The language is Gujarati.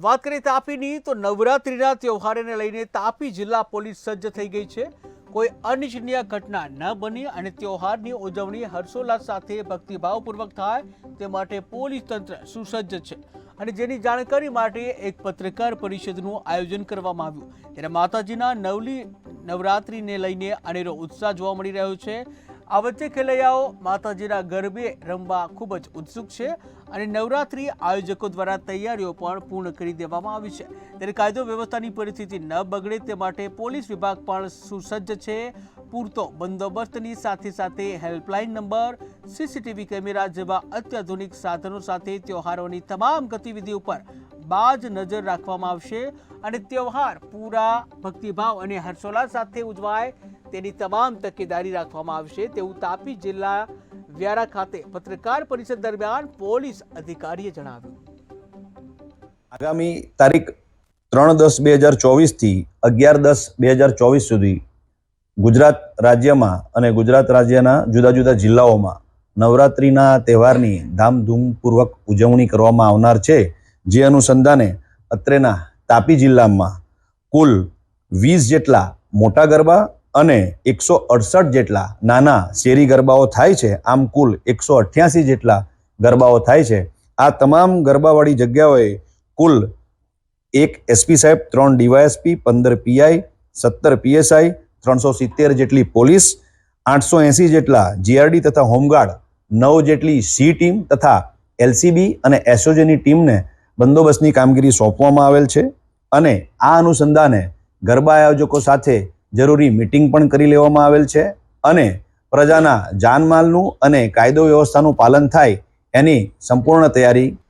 વાત કરીએ તાપીની, તો નવરાત્રિના તહેવારને લઈને તાપી જિલ્લા પોલીસ સજ્જ થઈ ગઈ છે. કોઈ અનિચ્છનીય ઘટના ન બની અને તહેવારની ઉજવણી હર્ષોલ્લાસ સાથે ભક્તિભાવપૂર્વક થાય તે માટે પોલીસ તંત્ર સુસજ્જ છે. અને જેની જાણકારી માટે એક પત્રકાર પરિષદનું આયોજન કરવામાં આવ્યું. ત્યારે માતાજીના નવલી, નવરાત્રિને લઈને અનેરો ઉત્સાહ જોવા મળી રહ્યો છે. આ વચ્ચે ખેલૈયાઓ માતાજીના ગરબે રમવા ખૂબ જ ઉત્સુક છે અને નવરાત્રી આયોજકો દ્વારા તૈયારીઓ પણ પૂર્ણ કરી દેવામાં આવી છે. ત્યારે કાયદો વ્યવસ્થાની પરિસ્થિતિ ન બગડે તે માટે પોલીસ વિભાગ પણ સુસજ્જ છે. પૂરતો બંદોબસ્તની સાથે સાથે હેલ્પલાઇન નંબર, સીસીટીવી કેમેરા જેવા અત્યાધુનિક સાધનો સાથે તહેવારોની તમામ ગતિવિધિ ઉપર બાજ નજર રાખવામાં આવશે અને તહેવાર પૂરા, ભક્તિભાવ અને હર્ષોલ્લાસ સાથે ઉજવાય તેની તમામ તકેદારી રાખવામાં આવશે. તેવું તાપી જિલ્લા વ્યારા ખાતે પત્રકાર પરિષદ દરમિયાન પોલીસ અધિકારીએ જણાવ્યું. આગામી તારીખ ત્રણ દસ બે હજાર ચોવીસથી અગિયાર દસ બે હજાર ચોવીસ સુધી ગુજરાત રાજ્યમાં અને ગુજરાત રાજ્યના જુદા જુદા જિલ્લાઓમાં નવરાત્રિના તહેવારની ધામધૂમપૂર્વક ઉજવણી કરવામાં આવનાર છે. જે અનુસંધાને અત્રેના તાપી જિલ્લામાં કુલ વીસ જેટલા મોટા ગરબા અને એકસો અડસઠ જેટલા નાના શેરી ગરબાઓ થાય છે, આમ કુલ એકસો અઠ્યાસી જેટલા ગરબાઓ થાય છે. આ તમામ ગરબાવાળી જગ્યાઓએ કુલ એક એસપી સાહેબ, ત્રણ ડીવાયએસપી પંદર પીઆઈ સત્તર પીએસઆઈ ત્રણસો સિત્તેર જેટલી પોલીસ, આઠસો એંસી જેટલા જીઆરડી તથા હોમગાર્ડ, નવ જેટલી સી ટીમ તથા એલસીબી અને એસઓજીની ટીમને બંદોબસ્તની કામગીરી સોંપવામાં આવેલ છે. અને આ અનુસંધાને ગરબા આયોજકો સાથે જરૂરી મિટિંગ પણ કરી લેવામાં આવેલ છે અને પ્રજાના જાનમાલનું અને કાયદો વ્યવસ્થાનું પાલન થાય એની સંપૂર્ણ તૈયારી